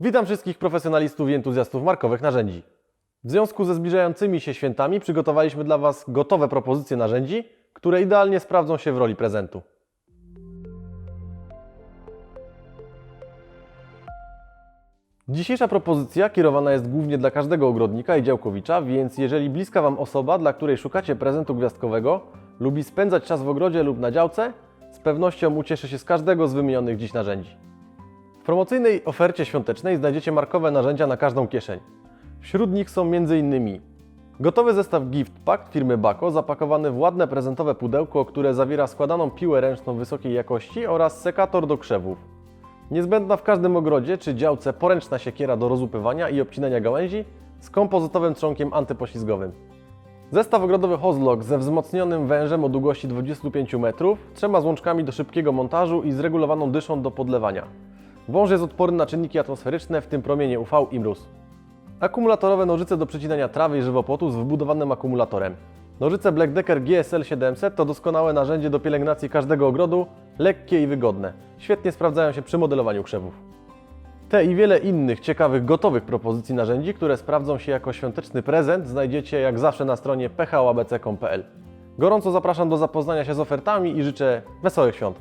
Witam wszystkich profesjonalistów i entuzjastów markowych narzędzi. W związku ze zbliżającymi się świętami przygotowaliśmy dla Was gotowe propozycje narzędzi, które idealnie sprawdzą się w roli prezentu. Dzisiejsza propozycja kierowana jest głównie dla każdego ogrodnika i działkowicza, więc jeżeli bliska Wam osoba, dla której szukacie prezentu gwiazdkowego, lubi spędzać czas w ogrodzie lub na działce, z pewnością ucieszy się z każdego z wymienionych dziś narzędzi. Promocyjnej ofercie świątecznej znajdziecie markowe narzędzia na każdą kieszeń. Wśród nich są m.in. gotowy zestaw Gift Pack firmy Bako, zapakowany w ładne prezentowe pudełko, które zawiera składaną piłę ręczną wysokiej jakości oraz sekator do krzewów. Niezbędna w każdym ogrodzie czy działce poręczna siekiera do rozłupywania i obcinania gałęzi z kompozytowym trzonkiem antypoślizgowym. Zestaw ogrodowy Hozlock ze wzmocnionym wężem o długości 25 metrów, trzema złączkami do szybkiego montażu i zregulowaną dyszą do podlewania. Wąż jest odporny na czynniki atmosferyczne, w tym promienie UV i mróz. Akumulatorowe nożyce do przecinania trawy i żywopłotu z wbudowanym akumulatorem. Nożyce Black Decker GSL 700 to doskonałe narzędzie do pielęgnacji każdego ogrodu, lekkie i wygodne. Świetnie sprawdzają się przy modelowaniu krzewów. Te i wiele innych ciekawych, gotowych propozycji narzędzi, które sprawdzą się jako świąteczny prezent, znajdziecie jak zawsze na stronie phobc.pl. Gorąco zapraszam do zapoznania się z ofertami i życzę wesołych świąt.